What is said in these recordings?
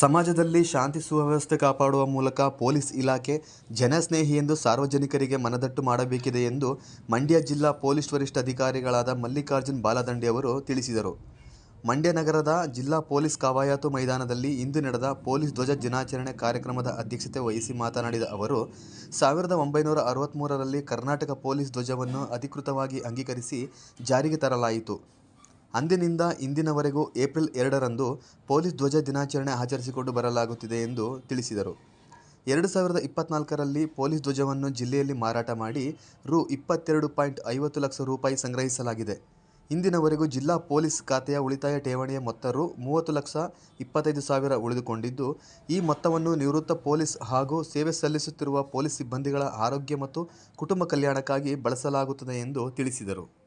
ಸಮಾಜದಲ್ಲಿ ಶಾಂತಿ ಸುವ್ಯವಸ್ಥೆ ಕಾಪಾಡುವ ಮೂಲಕ ಪೊಲೀಸ್ ಇಲಾಖೆ ಜನಸ್ನೇಹಿ ಎಂದು ಸಾರ್ವಜನಿಕರಿಗೆ ಮನದಟ್ಟು ಮಾಡಬೇಕಿದೆ ಎಂದು ಮಂಡ್ಯ ಜಿಲ್ಲಾ ಪೊಲೀಸ್ ವರಿಷ್ಠ ಅಧಿಕಾರಿಗಳಾದ ಮಲ್ಲಿಕಾರ್ಜುನ್ ಬಾಲದಂಡೆ ಅವರು ತಿಳಿಸಿದರು. ಮಂಡ್ಯ ನಗರದ ಜಿಲ್ಲಾ ಪೊಲೀಸ್ ಕವಾಯತು ಮೈದಾನದಲ್ಲಿ ಇಂದು ನಡೆದ ಪೊಲೀಸ್ ಧ್ವಜ ದಿನಾಚರಣೆ ಕಾರ್ಯಕ್ರಮದ ಅಧ್ಯಕ್ಷತೆ ವಹಿಸಿ ಮಾತನಾಡಿದ ಅವರು, ಸಾವಿರದ ಒಂಬೈನೂರ ಅರವತ್ತ್ಮೂರರಲ್ಲಿ ಕರ್ನಾಟಕ ಪೊಲೀಸ್ ಧ್ವಜವನ್ನು ಅಧಿಕೃತವಾಗಿ ಅಂಗೀಕರಿಸಿ ಜಾರಿಗೆ ತರಲಾಯಿತು. ಅಂದಿನಿಂದ ಇಂದಿನವರೆಗೂ ಏಪ್ರಿಲ್ ಎರಡರಂದು ಪೊಲೀಸ್ ಧ್ವಜ ದಿನಾಚರಣೆ ಆಚರಿಸಿಕೊಂಡು ಬರಲಾಗುತ್ತಿದೆ ಎಂದು ತಿಳಿಸಿದರು. ಎರಡು ಸಾವಿರದ ಇಪ್ಪತ್ನಾಲ್ಕರಲ್ಲಿ ಪೊಲೀಸ್ ಧ್ವಜವನ್ನು ಜಿಲ್ಲೆಯಲ್ಲಿ ಮಾರಾಟ ಮಾಡಿ ರು ಇಪ್ಪತ್ತೆರಡು ಪಾಯಿಂಟ್ ಐವತ್ತು ಲಕ್ಷ ರೂಪಾಯಿ ಸಂಗ್ರಹಿಸಲಾಗಿದೆ. ಇಂದಿನವರೆಗೂ ಜಿಲ್ಲಾ ಪೊಲೀಸ್ ಖಾತೆಯ ಉಳಿತಾಯ ಠೇವಣಿಯ ಮೊತ್ತ ರು ಮೂವತ್ತು ಲಕ್ಷ ಇಪ್ಪತ್ತೈದು ಸಾವಿರ ಉಳಿದುಕೊಂಡಿದ್ದು, ಈ ಮೊತ್ತವನ್ನು ನಿವೃತ್ತ ಪೊಲೀಸ್ ಹಾಗೂ ಸೇವೆ ಸಲ್ಲಿಸುತ್ತಿರುವ ಪೊಲೀಸ್ ಸಿಬ್ಬಂದಿಗಳ ಆರೋಗ್ಯ ಮತ್ತು ಕುಟುಂಬ ಕಲ್ಯಾಣಕ್ಕಾಗಿ ಬಳಸಲಾಗುತ್ತದೆ ಎಂದು ತಿಳಿಸಿದರು.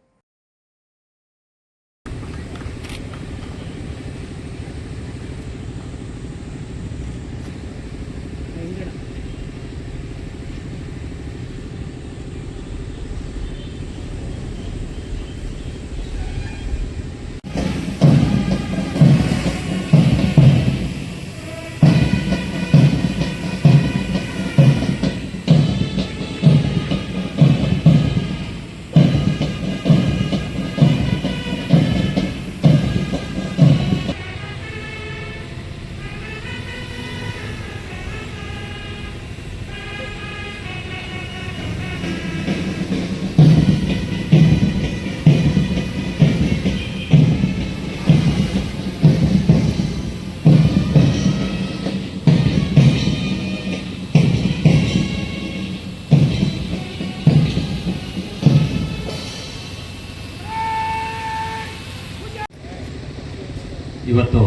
ಇವತ್ತು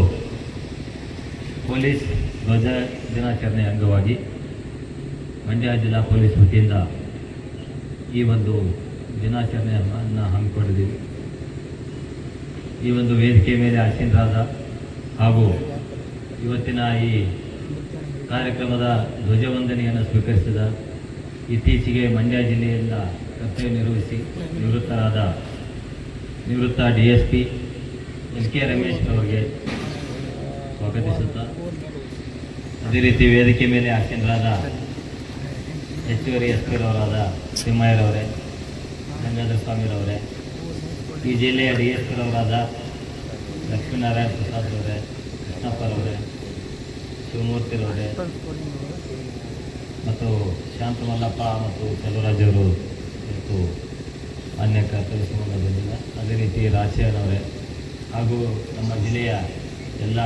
ಪೊಲೀಸ್ ಧ್ವಜ ದಿನಾಚರಣೆ ಅಂಗವಾಗಿ ಮಂಡ್ಯ ಜಿಲ್ಲಾ ಪೊಲೀಸ್ ವತಿಯಿಂದ ಈ ಒಂದು ದಿನಾಚರಣೆಯನ್ನು ಹಮ್ಮಿಕೊಂಡಿದ್ದೀವಿ. ಈ ಒಂದು ವೇದಿಕೆ ಮೇಲೆ ಆಸೀನರಾದ ಹಾಗೂ ಇವತ್ತಿನ ಈ ಕಾರ್ಯಕ್ರಮದ ಧ್ವಜವಂದನೆಯನ್ನು ಸ್ವೀಕರಿಸಿದ ಇತ್ತೀಚೆಗೆ ಮಂಡ್ಯ ಜಿಲ್ಲೆಯಿಂದ ಕರ್ತವ್ಯ ನಿರ್ವಹಿಸಿ ನಿವೃತ್ತರಾದ ನಿವೃತ್ತ D S P S K Ramesh ಅವರಿಗೆ ಸ್ವಾಗತಿಸುತ್ತಾ. ಅದೇ ರೀತಿ ವೇದಿಕೆ ಮೇಲೆ ಆಸೀನರಾದ ಹೆಚ್ಚುವರಿ ಎಸ್ ಪಿರವರಾದ ಸಿಂಹಯ್ಯರವರೇ ಗಂಗಾಧರ ಸ್ವಾಮಿರವರೇ, ಈ ಜಿಲ್ಲೆಯ ಡಿ ಎಸ್ ಪಿರವರಾದ ಲಕ್ಷ್ಮೀನಾರಾಯಣ ಪ್ರಸಾದ್ ಅವರೇ ಕೃಷ್ಣಪ್ಪರವರೇ ಶಿವಮೂರ್ತಿರವರೇ ಮತ್ತು ಶಾಂತಮಲ್ಲಪ್ಪ ಮತ್ತು ಅವರು ಮತ್ತು ಅನ್ಯ ಕರ್ತವ್ಯ ಸಂಬಂಧ ಅದೇ ರೀತಿ ರಾಜಶೇಖರವರೇ ಹಾಗೂ ನಮ್ಮ ಜಿಲ್ಲೆಯ ಎಲ್ಲ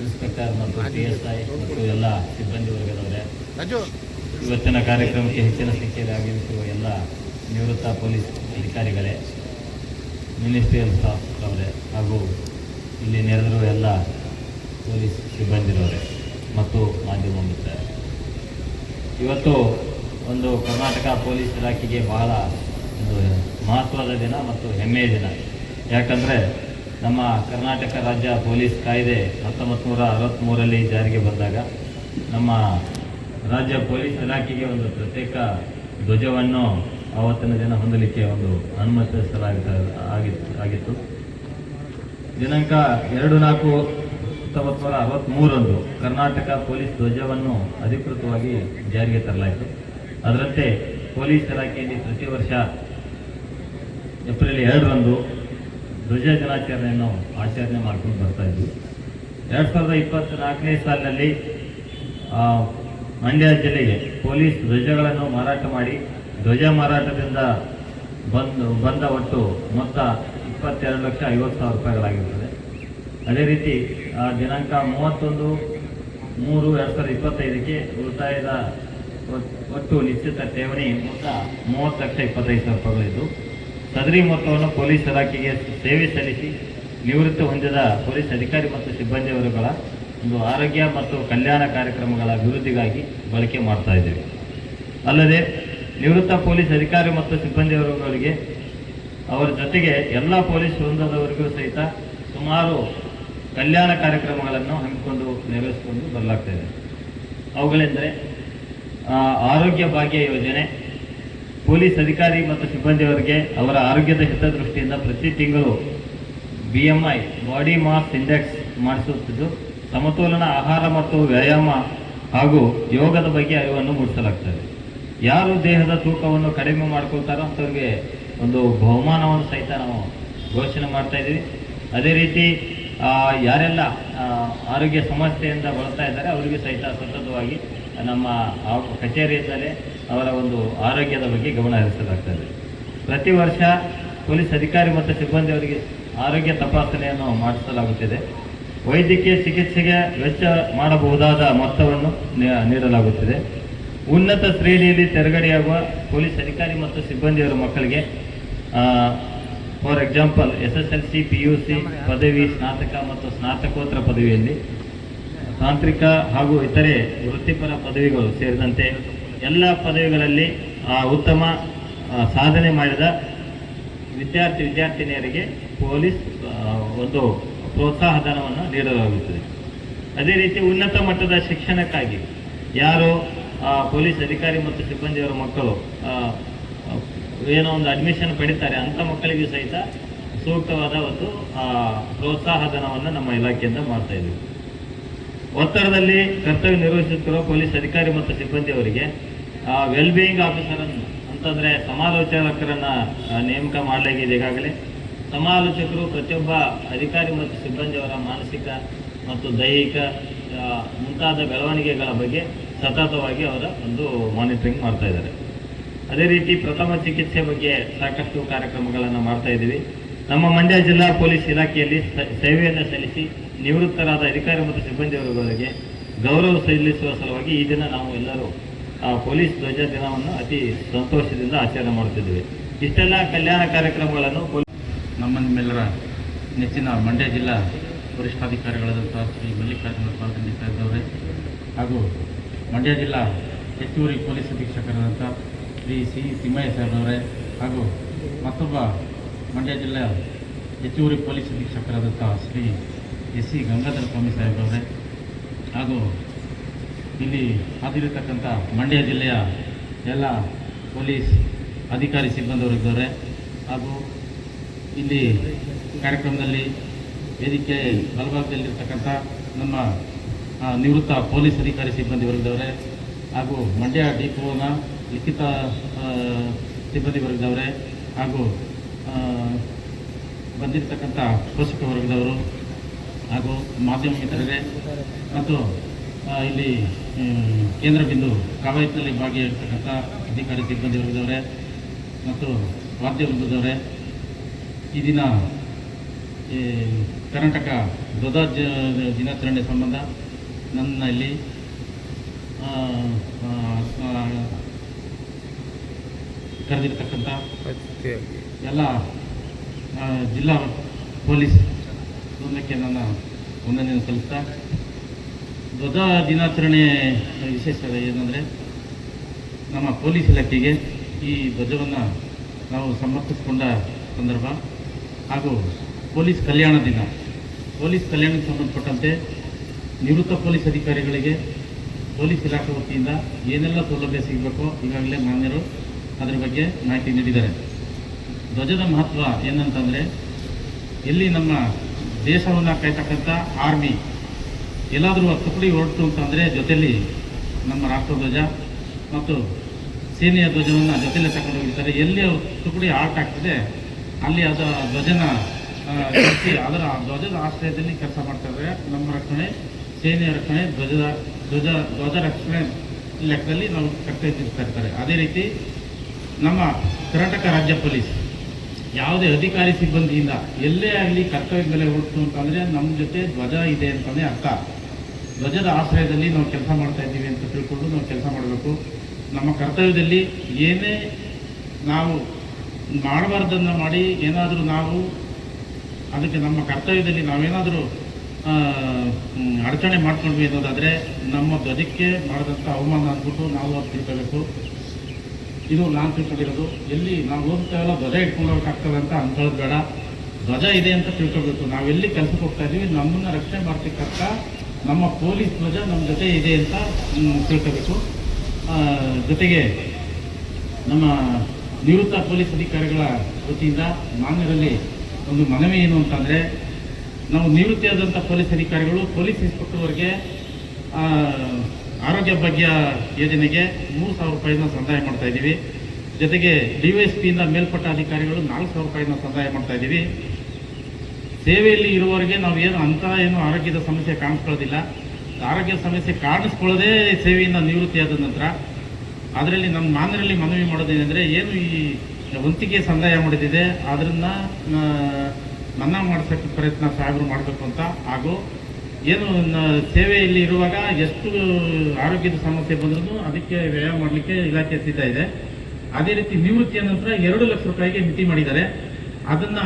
ಇನ್ಸ್ಪೆಕ್ಟರ್ ಮತ್ತು ಪಿ ಎಸ್ ಐ ಮತ್ತು ಎಲ್ಲ ಸಿಬ್ಬಂದಿ ವರ್ಗದವರೇ ಇವತ್ತಿನ ಕಾರ್ಯಕ್ರಮಕ್ಕೆ ಹೆಚ್ಚಿನ ಸಂಖ್ಯೆಯಲ್ಲಿ ಆಗಮಿಸಿರುವ ಎಲ್ಲ ನಿವೃತ್ತ ಪೊಲೀಸ್ ಅಧಿಕಾರಿಗಳೇ ಮಿನಿಸ್ಟ್ರಿಯಲ್ ಸ್ಟಾಫ್ ಅವರೇ ಹಾಗೂ ಇಲ್ಲಿ ನೆರೆದಿರುವ ಎಲ್ಲ ಪೊಲೀಸ್ ಸಿಬ್ಬಂದಿರವರೇ ಮತ್ತು ಮಾಧ್ಯಮ ಮಿತ್ರರೇ ಇವತ್ತು ಒಂದು ಕರ್ನಾಟಕ ಪೊಲೀಸ್ ಇಲಾಖೆಗೆ ಬಹಳ ಒಂದು ಮಹತ್ವದ ದಿನ ಮತ್ತು ಹೆಮ್ಮೆಯ ದಿನ. ಯಾಕಂದರೆ ನಮ್ಮ ಕರ್ನಾಟಕ ರಾಜ್ಯ ಪೊಲೀಸ್ ಕಾಯ್ದೆ ಹತ್ತೊಂಬತ್ತು ನೂರ ಅರವತ್ತ್ಮೂರಲ್ಲಿ ಜಾರಿಗೆ ಬಂದಾಗ ನಮ್ಮ ರಾಜ್ಯ ಪೊಲೀಸ್ ಇಲಾಖೆಗೆ ಒಂದು ಪ್ರತ್ಯೇಕ ಧ್ವಜವನ್ನು ಆವತ್ತಿನ ದಿನ ಹೊಂದಲಿಕ್ಕೆ ಒಂದು ಅನುಮತಿಸಲಾಗಿತ್ತು ಆಗಿತ್ತು ಆಗಿತ್ತು. ದಿನಾಂಕ ಎರಡು ನಾಲ್ಕು ಹತ್ತೊಂಬತ್ತು ನೂರ ಅರವತ್ತ್ಮೂರಂದು ಕರ್ನಾಟಕ ಪೊಲೀಸ್ ಧ್ವಜವನ್ನು ಅಧಿಕೃತವಾಗಿ ಜಾರಿಗೆ ತರಲಾಯಿತು. ಅದರಂತೆ ಪೊಲೀಸ್ ಇಲಾಖೆಯಲ್ಲಿ ಪ್ರತಿ ವರ್ಷ ಏಪ್ರಿಲ್ ಎರಡರಂದು ಧ್ವಜ ದಿನಾಚರಣೆಯನ್ನು ಆಚರಣೆ ಮಾಡ್ಕೊಂಡು ಬರ್ತಾ ಇದ್ವಿ. ಎರಡು ಸಾವಿರದ ಇಪ್ಪತ್ತ್ನಾಲ್ಕನೇ ಸಾಲಿನಲ್ಲಿ ಮಂಡ್ಯ ಜಿಲ್ಲೆಗೆ ಪೊಲೀಸ್ ಧ್ವಜಗಳನ್ನು ಮಾರಾಟ ಮಾಡಿ, ಧ್ವಜ ಮಾರಾಟದಿಂದ ಬಂದು, ಬಂದ ಒಟ್ಟು ಮೊತ್ತ ಇಪ್ಪತ್ತೆರಡು ಲಕ್ಷ ಐವತ್ತು ಸಾವಿರ ರೂಪಾಯಿಗಳಾಗಿರ್ತದೆ. ಅದೇ ರೀತಿ ದಿನಾಂಕ ಮೂವತ್ತೊಂದು ಮೂರು ಎರಡು ಸಾವಿರದ ಇಪ್ಪತ್ತೈದಕ್ಕೆ ಉಳಿತಾಯದ ಒಟ್- ಒಟ್ಟು ನಿಶ್ಚಿತ ಠೇವಣಿ ಮೊತ್ತ ಮೂವತ್ತು ಲಕ್ಷ ಇಪ್ಪತ್ತೈದು ಸಾವಿರ ರೂಪಾಯಿಗಳಿದ್ದು ಸದರಿ ಮೊತ್ತವನ್ನು ಪೊಲೀಸ್ ಇಲಾಖೆಗೆ ಸೇವೆ ಸಲ್ಲಿಸಿ ನಿವೃತ್ತಿ ಹೊಂದಿದ ಪೊಲೀಸ್ ಅಧಿಕಾರಿ ಮತ್ತು ಸಿಬ್ಬಂದಿ ವರ್ಗಗಳ ಒಂದು ಆರೋಗ್ಯ ಮತ್ತು ಕಲ್ಯಾಣ ಕಾರ್ಯಕ್ರಮಗಳ ಅಭಿವೃದ್ಧಿಗಾಗಿ ಬಳಕೆ ಮಾಡ್ತಾ ಇದ್ದೇವೆ. ಅಲ್ಲದೆ ನಿವೃತ್ತ ಪೊಲೀಸ್ ಅಧಿಕಾರಿ ಮತ್ತು ಸಿಬ್ಬಂದಿ ವರ್ಗಗಳಿಗೆ ಅವರ ಜೊತೆಗೆ ಎಲ್ಲ ಪೊಲೀಸ್ ವೃಂದದವರಿಗೂ ಸಹಿತ ಸುಮಾರು ಕಲ್ಯಾಣ ಕಾರ್ಯಕ್ರಮಗಳನ್ನು ಹಮ್ಮಿಕೊಂಡು ನೆರವೇರಿಸಿಕೊಂಡು ಬರಲಾಗ್ತಾ ಇದೆ. ಅವುಗಳೆಂದರೆ ಆರೋಗ್ಯ ಭಾಗ್ಯ ಯೋಜನೆ ಪೊಲೀಸ್ ಅಧಿಕಾರಿ ಮತ್ತು ಸಿಬ್ಬಂದಿಯವರಿಗೆ ಅವರ ಆರೋಗ್ಯದ ಹಿತದೃಷ್ಟಿಯಿಂದ ಪ್ರತಿ ತಿಂಗಳು B M I body mass index ಮಾಡಿಸುತ್ತಿದ್ದು, ಸಮತೋಲನ ಆಹಾರ ಮತ್ತು ವ್ಯಾಯಾಮ ಹಾಗೂ ಯೋಗದ ಬಗ್ಗೆ ಅರಿವನ್ನು ಮೂಡಿಸಲಾಗ್ತದೆ. ಯಾರು ದೇಹದ ತೂಕವನ್ನು ಕಡಿಮೆ ಮಾಡ್ಕೊಳ್ತಾರೋ ಅಂಥವ್ರಿಗೆ ಒಂದು ಬಹುಮಾನವನ್ನು ಸಹಿತ ನಾವು ಘೋಷಣೆ ಮಾಡ್ತಾ ಇದ್ದೀವಿ. ಅದೇ ರೀತಿ ಯಾರೆಲ್ಲ ಆರೋಗ್ಯ ಸಮಸ್ಯೆಯಿಂದ ಬಳಸ್ತಾ ಇದ್ದಾರೆ, ಅವರಿಗೆ ಸಹಿತ ಸತತವಾಗಿ ನಮ್ಮ ಕಚೇರಿಯಿಂದಲೇ ಅವರ ಒಂದು ಆರೋಗ್ಯದ ಬಗ್ಗೆ ಗಮನ ಹರಿಸಲಾಗ್ತದೆ ಪ್ರತಿ ವರ್ಷ ಪೊಲೀಸ್ ಅಧಿಕಾರಿ ಮತ್ತು ಸಿಬ್ಬಂದಿಯವರಿಗೆ ಆರೋಗ್ಯ ತಪಾಸಣೆಯನ್ನು ಮಾಡಿಸಲಾಗುತ್ತಿದೆ. ವೈದ್ಯಕೀಯ ಚಿಕಿತ್ಸೆಗೆ ವೆಚ್ಚ ಮಾಡಬಹುದಾದ ಮೊತ್ತವನ್ನು ನೀಡಲಾಗುತ್ತಿದೆ. ಉನ್ನತ ಶ್ರೇಣಿಯಲ್ಲಿ ತೆರಗಡೆಯಾಗುವ ಪೊಲೀಸ್ ಅಧಿಕಾರಿ ಮತ್ತು ಸಿಬ್ಬಂದಿಯವರ ಮಕ್ಕಳಿಗೆ for example S S L C P U C ಪದವಿ, ಸ್ನಾತಕ ಮತ್ತು ಸ್ನಾತಕೋತ್ತರ ಪದವಿಯಲ್ಲಿ ತಾಂತ್ರಿಕ ಹಾಗೂ ಇತರೆ ವೃತ್ತಿಪರ ಪದವಿಗಳು ಸೇರಿದಂತೆ ಎಲ್ಲ ಪದವಿಗಳಲ್ಲಿ ಆ, ಉತ್ತಮ ಸಾಧನೆ ಮಾಡಿದ ವಿದ್ಯಾರ್ಥಿ ವಿದ್ಯಾರ್ಥಿನಿಯರಿಗೆ ಪೊಲೀಸ್ ಒಂದು ಪ್ರೋತ್ಸಾಹ ಧನವನ್ನು ನೀಡಲಾಗುತ್ತದೆ. ಅದೇ ರೀತಿ ಉನ್ನತ ಮಟ್ಟದ ಶಿಕ್ಷಣಕ್ಕಾಗಿ ಯಾರು ಪೊಲೀಸ್ ಅಧಿಕಾರಿ ಮತ್ತು ಸಿಬ್ಬಂದಿಯವರ ಮಕ್ಕಳು ಏನೋ ಒಂದು ಅಡ್ಮಿಷನ್ ಪಡಿತಾರೆ ಅಂಥ ಮಕ್ಕಳಿಗೂ ಸಹಿತ ಸೂಕ್ತವಾದ ಒಂದು ಪ್ರೋತ್ಸಾಹ ಧನವನ್ನು ನಮ್ಮ ಇಲಾಖೆಯಿಂದ ಮಾಡ್ತಾ ಇದ್ದೀವಿ. ಒತ್ತಡದಲ್ಲಿ ಕರ್ತವ್ಯ ನಿರ್ವಹಿಸುತ್ತಿರುವ ಪೊಲೀಸ್ ಅಧಿಕಾರಿ ಮತ್ತು ಸಿಬ್ಬಂದಿಯವರಿಗೆ ವೆಲ್ ಬೀಯಿಂಗ್ ಆಫೀಸರ್ ಅಂತಂದ್ರೆ ಸಮಾಲೋಚಕರನ್ನು ನೇಮಕ ಮಾಡಲಾಗಿದೆ ಈಗಾಗಲೇ. ಸಮಾಲೋಚಕರು ಪ್ರತಿಯೊಬ್ಬ ಅಧಿಕಾರಿ ಮತ್ತು ಸಿಬ್ಬಂದಿಯವರ ಮಾನಸಿಕ ಮತ್ತು ದೈಹಿಕ ಮುಂತಾದ ಬೆಳವಣಿಗೆಗಳ ಬಗ್ಗೆ ಸತತವಾಗಿ ಅವರ ಒಂದು ಮಾನಿಟರಿಂಗ್ ಮಾಡ್ತಾ ಇದ್ದಾರೆ. ಅದೇ ರೀತಿ ಪ್ರಥಮ ಚಿಕಿತ್ಸೆ ಬಗ್ಗೆ ಸಾಕಷ್ಟು ಕಾರ್ಯಕ್ರಮಗಳನ್ನು ಮಾಡ್ತಾ ಇದ್ದೀವಿ. ನಮ್ಮ ಮಂಡ್ಯ ಜಿಲ್ಲಾ ಪೊಲೀಸ್ ಇಲಾಖೆಯಲ್ಲಿ ಸೇವೆಯನ್ನು ಸಲ್ಲಿಸಿ ನಿವೃತ್ತರಾದ ಅಧಿಕಾರಿ ಮತ್ತು ಸಿಬ್ಬಂದಿಯವರುಗಳಿಗೆ ಗೌರವ ಸಲ್ಲಿಸುವ ಸಲುವಾಗಿ ಈ ದಿನ ನಾವು ಎಲ್ಲರೂ ಆ, ಪೊಲೀಸ್ ಧ್ವಜ ದಿನವನ್ನು ಅತಿ ಸಂತೋಷದಿಂದ ಆಚರಣೆ ಮಾಡುತ್ತಿದ್ದೇವೆ. ಇಷ್ಟೆಲ್ಲ ಕಲ್ಯಾಣ ಕಾರ್ಯಕ್ರಮಗಳನ್ನು ಪೊಲೀಸ್ ನಮ್ಮ ನಿಮ್ಮೆಲ್ಲರ ನೆಚ್ಚಿನ ಮಂಡ್ಯ ಜಿಲ್ಲಾ ವರಿಷ್ಠಾಧಿಕಾರಿಗಳಾದಂಥ ಶ್ರೀ ಮಲ್ಲಿಕಾರ್ಜುನ ಪಾಲ್ಗಂಡಿ ಹಾಗೂ ಮಂಡ್ಯ ಜಿಲ್ಲಾ ಹೆಚ್ಚುವರಿ ಪೊಲೀಸ್ ಅಧೀಕ್ಷಕರಾದಂಥ ಶ್ರೀ ಸಿ. ತಿಮ್ಮಯ್ಯ ಸಾಹೇಬ್ರವರೇ ಹಾಗೂ ಮತ್ತೊಬ್ಬ ಮಂಡ್ಯ ಜಿಲ್ಲೆಯ ಹೆಚ್ಚುವರಿ ಪೊಲೀಸ್ ಅಧೀಕ್ಷಕರಾದಂಥ ಶ್ರೀ ಎಸ್ ಸಿ ಗಂಗಾಧರ ಸ್ವಾಮಿ ಸಾಹೇಬ್ರವರೇ ಹಾಗೂ ಇಲ್ಲಿ ಹಾದಿರತಕ್ಕಂಥ ಮಂಡ್ಯ ಜಿಲ್ಲೆಯ ಎಲ್ಲ ಪೊಲೀಸ್ ಅಧಿಕಾರಿ ಸಿಬ್ಬಂದಿಯವರಿದ್ದಾರೆ ಹಾಗೂ ಇಲ್ಲಿ ಕಾರ್ಯಕ್ರಮದಲ್ಲಿ ವೇದಿಕೆ ಬಲಭಾಗದಲ್ಲಿರ್ತಕ್ಕಂಥ ನಮ್ಮ ನಿವೃತ್ತ ಪೊಲೀಸ್ ಅಧಿಕಾರಿ ಸಿಬ್ಬಂದಿ ವರ್ಗದವರೇ ಹಾಗೂ ಮಂಡ್ಯ ಡಿಪೋನ ಲಿಖಿತ ಆ, ಸಿಬ್ಬಂದಿ ವರ್ಗದವರೇ ಹಾಗೂ ಬಂದಿರತಕ್ಕಂಥ ಪೋಷಕ ವರ್ಗದವರು ಹಾಗೂ ಮಾಧ್ಯಮ ಮಿತ್ರರೇ ಮತ್ತು ಇಲ್ಲಿ ಕೇಂದ್ರ ಬಿಂದು ಕವಾಯತ್ನಲ್ಲಿ ಭಾಗಿಯಾಗಿರ್ತಕ್ಕಂಥ ಅಧಿಕಾರಿ ಸಿಬ್ಬಂದಿ ವರ್ಗದವರೇ ಮತ್ತು ವಾದ್ಯ ವರ್ಗದವರೇ ಈ ದಿನ ಕರ್ನಾಟಕ ಧ್ವಜ ದಿನಾಚರಣೆ ಸಂಬಂಧ ನನ್ನಲ್ಲಿ ಇಲ್ಲಿ ಕರೆದಿರ್ತಕ್ಕಂಥ ಎಲ್ಲ ಜಿಲ್ಲಾ ಪೊಲೀಸ್ ವೃಂದಕ್ಕೆ ನನ್ನ ವಂದನೆಯನ್ನು ಸಲ್ಲಿಸ್ತಾ ಧ್ವಜ ದಿನಾಚರಣೆ ವಿಶೇಷ ಏನಂದರೆ ನಮ್ಮ ಪೊಲೀಸ್ ಇಲಾಖೆಗೆ ಈ ಧ್ವಜವನ್ನು ನಾವು ಸಮರ್ಪಿಸಿಕೊಂಡ ಸಂದರ್ಭ. ಹಾಗೂ ಪೊಲೀಸ್ ಕಲ್ಯಾಣ ದಿನ. ಪೊಲೀಸ್ ಕಲ್ಯಾಣಕ್ಕೆ ಸಂಬಂಧಪಟ್ಟಂತೆ ನಿವೃತ್ತ ಪೊಲೀಸ್ ಅಧಿಕಾರಿಗಳಿಗೆ ಪೊಲೀಸ್ ಇಲಾಖೆ ವತಿಯಿಂದ ಏನೆಲ್ಲ ಸೌಲಭ್ಯ ಸಿಗಬೇಕೋ ಈಗಾಗಲೇ ಮಾನ್ಯರು ಅದರ ಬಗ್ಗೆ ಮಾಹಿತಿ ನೀಡಿದ್ದಾರೆ. ಧ್ವಜದ ಮಹತ್ವ ಏನಂತಂದರೆ ಎಲ್ಲಿ ನಮ್ಮ ದೇಶವನ್ನು ಕಾಯ್ತಕ್ಕಂಥ ಆರ್ಮಿ ಎಲ್ಲಾದರೂ ತುಕಡಿ ಹೊರಟು ಅಂತಂದರೆ ಜೊತೆಯಲ್ಲಿ ನಮ್ಮ ರಾಷ್ಟ್ರ ಧ್ವಜ ಮತ್ತು ಸೇನೆಯ ಧ್ವಜವನ್ನು ಜೊತೆಯಲ್ಲೇ ತಗೊಂಡು ಹೋಗಿರ್ತಾರೆ. ಎಲ್ಲಿ ತುಕಡಿ ಆರ್ಟ್ ಆಗ್ತದೆ, ಅಲ್ಲಿ ಅದರ ಧ್ವಜನ ಅದರ ಧ್ವಜದ ಆಶ್ರಯದಲ್ಲಿ ಕೆಲಸ ಮಾಡ್ತಾರೆ ನಮ್ಮ ರಕ್ಷಣೆ, ಸೇನೆಯ ರಕ್ಷಣೆ, ಧ್ವಜದ, ಧ್ವಜ ಧ್ವಜ ರಕ್ಷಣೆ ಲೆಕ್ಕದಲ್ಲಿ ನಾವು ಕರ್ತವ್ಯ ಇರ್ತಾರೆ. ಅದೇ ರೀತಿ ನಮ್ಮ ಕರ್ನಾಟಕ ರಾಜ್ಯ ಪೊಲೀಸ್, ಯಾವುದೇ ಅಧಿಕಾರಿ ಸಿಬ್ಬಂದಿಯಿಂದ ಎಲ್ಲೇ ಆಗಲಿ ಕರ್ತವ್ಯ ಮೇಲೆ ಹೊರಟು ಅಂತಂದರೆ ನಮ್ಮ ಜೊತೆ ಧ್ವಜ ಇದೆ ಅಂತಲೇ ಅರ್ಥ. ಧ್ವಜದ ಆಶ್ರಯದಲ್ಲಿ ನಾವು ಕೆಲಸ ಮಾಡ್ತಾ ಇದ್ದೀವಿ ಅಂತ ತಿಳ್ಕೊಂಡು ನಾವು ಕೆಲಸ ಮಾಡಬೇಕು. ನಮ್ಮ ಕರ್ತವ್ಯದಲ್ಲಿ ಏನೇ ನಾವು ಮಾಡಬಾರ್ದನ್ನು ಮಾಡಿ ಏನಾದರೂ ನಾವು ಅದಕ್ಕೆ ನಮ್ಮ ಕರ್ತವ್ಯದಲ್ಲಿ ನಾವೇನಾದರೂ ಅಡಚಣೆ ಮಾಡ್ಕೊಂಡ್ವಿ ಅನ್ನೋದಾದರೆ ನಮ್ಮ ಧ್ವಜಕ್ಕೆ ಮಾಡಿದಂಥ ಅವಮಾನ ಅಂದ್ಬಿಟ್ಟು ನಾವು ಅದು ತಿಳ್ಕೋಬೇಕು. ಇದು ನಾನು ತಿಳ್ಕೊಂಡಿರೋದು. ಎಲ್ಲಿ ನಾವು ಹೋಗ್ತಾವೆಲ್ಲ ಧ್ವಜ ಇಟ್ಕೊಂಡು ಅಂತ ಅನ್ಕೊಳ್ಳೋದು ಬೇಡ. ಧ್ವಜ ಇದೆ ಅಂತ ತಿಳ್ಕೊಬೇಕು. ನಾವು ಎಲ್ಲಿ ಕೆಲಸಕ್ಕೆ ಹೋಗ್ತಾ ಇದ್ದೀವಿ ನಮ್ಮನ್ನು ರಕ್ಷಣೆ ಮಾಡ್ತಕ್ಕಂಥ ನಮ್ಮ ಪೊಲೀಸ್ ಧ್ವಜ ನಮ್ಮ ಜೊತೆ ಇದೆ ಅಂತ ತಿಳ್ಕೊಬೇಕು. ಜೊತೆಗೆ ನಮ್ಮ ನಿವೃತ್ತ ಪೊಲೀಸ್ ಅಧಿಕಾರಿಗಳ ವತಿಯಿಂದ ಮಾನ್ಯರಲ್ಲಿ ಒಂದು ಮನವಿ ಏನು ಅಂತಂದರೆ, ನಾವು ನಿವೃತ್ತಿಯಾದಂಥ ಪೊಲೀಸ್ ಅಧಿಕಾರಿಗಳು, ಪೊಲೀಸ್ ಇನ್ಸ್ಪೆಕ್ಟರ್ವರೆಗೆ ಆರೋಗ್ಯ ಭಾಗ್ಯ ಯೋಜನೆಗೆ ಮೂರು ಸಾವಿರ ರೂಪಾಯಿನ ಸಂದಾಯ ಮಾಡ್ತಾ ಇದ್ದೀವಿ. ಜೊತೆಗೆ ಡಿ ಮೇಲ್ಪಟ್ಟ ಅಧಿಕಾರಿಗಳು ನಾಲ್ಕು ಸಾವಿರ ರೂಪಾಯಿನ ಸಂದಾಯ ಮಾಡ್ತಾ ಇದ್ದೀವಿ. ಸೇವೆಯಲ್ಲಿ ಇರುವವರಿಗೆ ನಾವು ಏನು ಅಂತ ಏನು ಆರೋಗ್ಯದ ಸಮಸ್ಯೆ ಕಾಣಿಸ್ಕೊಳ್ಳೋದಿಲ್ಲ. ಆರೋಗ್ಯ ಸಮಸ್ಯೆ ಕಾಣಿಸ್ಕೊಳ್ಳೋದೇ ಸೇವೆಯಿಂದ ನಿವೃತ್ತಿಯಾದ ನಂತರ ಅದರಲ್ಲಿ ನಮ್ಮ ಮಾನರಲ್ಲಿ ಮನವಿ ಮಾಡೋದೇನೆಂದರೆ ಏನು ಈ ವಂತಿಗೆ ಸಂದಾಯ ಮಾಡಿದಿದೆ ಅದನ್ನ ಮನ್ನಾ ಮಾಡಿಸೋಕ್ಕೆ ಪ್ರಯತ್ನ ಸಾಹೇಬರು ಮಾಡಬೇಕು ಅಂತ. ಹಾಗೂ ಏನು ಸೇವೆಯಲ್ಲಿ ಇರುವಾಗ ಎಷ್ಟು ಆರೋಗ್ಯದ ಸಮಸ್ಯೆ ಬಂದ್ರೂ ಅದಕ್ಕೆ ವ್ಯಯ ಮಾಡಲಿಕ್ಕೆ ಇಲಾಖೆ ಸಿದ್ಧ ಇದೆ. ಅದೇ ರೀತಿ ನಿವೃತ್ತಿಯ ನಂತರ ಎರಡು ಲಕ್ಷ ರೂಪಾಯಿಗೆ ಮಿತಿ ಮಾಡಿದ್ದಾರೆ. ಅದನ್ನ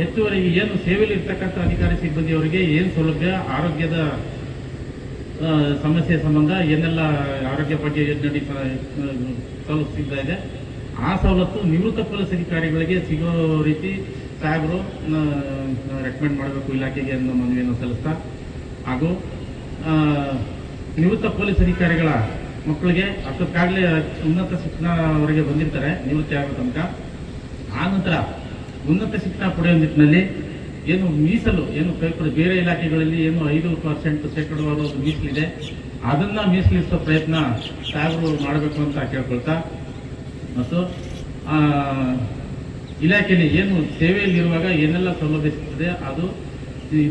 ಹೆಚ್ಚುವರಿ ಏನು ಸೇವೆಯಲ್ಲಿ ಇರ್ತಕ್ಕಂಥ ಅಧಿಕಾರಿ ಸಿಬ್ಬಂದಿಯವರಿಗೆ ಏನು ಸೌಲಭ್ಯ, ಆರೋಗ್ಯದ ಸಮಸ್ಯೆ ಸಂಬಂಧ ಏನೆಲ್ಲ ಆರೋಗ್ಯ ಬಗ್ಗೆ ಯೋಜನೆ ಸೌಲಭ್ಯ ಸಿಗ್ತಾ ಇದೆ. ಆ ಸವಲತ್ತು ನಿವೃತ್ತ ಪೊಲೀಸ್ ಅಧಿಕಾರಿಗಳಿಗೆ ಸಿಗೋ ರೀತಿ ಸಾಹೇಬರು ರೆಕಮೆಂಡ್ ಮಾಡಬೇಕು ಇಲಾಖೆಗೆ ಅನ್ನೋ ಮನವಿಯನ್ನು ಸಲ್ಲಿಸ್ತಾ ಹಾಗೂ ನಿವೃತ್ತ ಪೊಲೀಸ್ ಅಧಿಕಾರಿಗಳ ಮಕ್ಕಳಿಗೆ ಅಷ್ಟೊತ್ತಾಗಲೇ ಉನ್ನತ ಶಿಕ್ಷಣವರೆಗೆ ಬಂದಿರ್ತಾರೆ, ನಿವೃತ್ತಿ ಆಗೋ ತನಕ. ಆನಂತರ ನಂತರ ಉನ್ನತ ಶಿಕ್ಷಣ ಪಡೆಯುವ ನಿಟ್ಟಿನಲ್ಲಿ ಏನು ಮೀಸಲು, ಏನು ಪೇಪರ್ ಬೇರೆ ಇಲಾಖೆಗಳಲ್ಲಿ ಏನು ಐದು ಪರ್ಸೆಂಟ್ ಶೇಕಡವಾರು ಮೀಸಲಿದೆ. ಅದನ್ನು ಮೀಸಲಿಸೋ ಪ್ರಯತ್ನ ಸಾಗರು ಮಾಡಬೇಕು ಅಂತ ಕೇಳ್ಕೊಳ್ತಾ. ಮತ್ತು ಇಲಾಖೆಯಲ್ಲಿ ಏನು ಸೇವೆಯಲ್ಲಿರುವಾಗ ಏನೆಲ್ಲ ಸೌಲಭ್ಯ ಸಿಗ್ತದೆ, ಅದು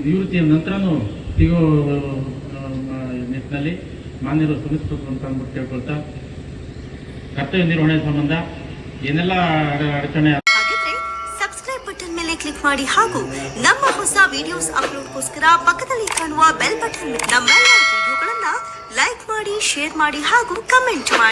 ನಿವೃತ್ತಿಯ ನಂತರನೂ ಆ, ನಿಟ್ಟಿನಲ್ಲಿ ಮಾನ್ಯರು ಶ್ರಮಿಸಬೇಕು ಅಂತ ಅಂದ್ಬಿಟ್ಟು ಕೇಳ್ಕೊಳ್ತಾ ಕರ್ತವ್ಯ ನಿರ್ವಹಣೆ ಸಂಬಂಧ ಏನೆಲ್ಲ ಅಡಚಣೆ ಸಬ್ಸ್ಕ್ರೈಬ್ ಬಟನ್ ಮೇಲೆ ಕ್ಲಿಕ್ ಮಾಡಿ ಹಾಗೂ ನಮ್ಮ ಹೊಸ ವಿಡಿಯೋಸ್ ಅಪ್ಲೋಡ್ಗೋಸ್ಕರ ಪಕ್ಕದಲ್ಲಿ ಕಾಣುವ ಬೆಲ್ ಬಟನ್ ನಮ್ಮೆಲ್ಲ ವಿಡಿಯೋಗಳನ್ನ ಲೈಕ್ ಮಾಡಿ ಶೇರ್ ಮಾಡಿ ಹಾಗೂ ಕಮೆಂಟ್ ಮಾಡಿ.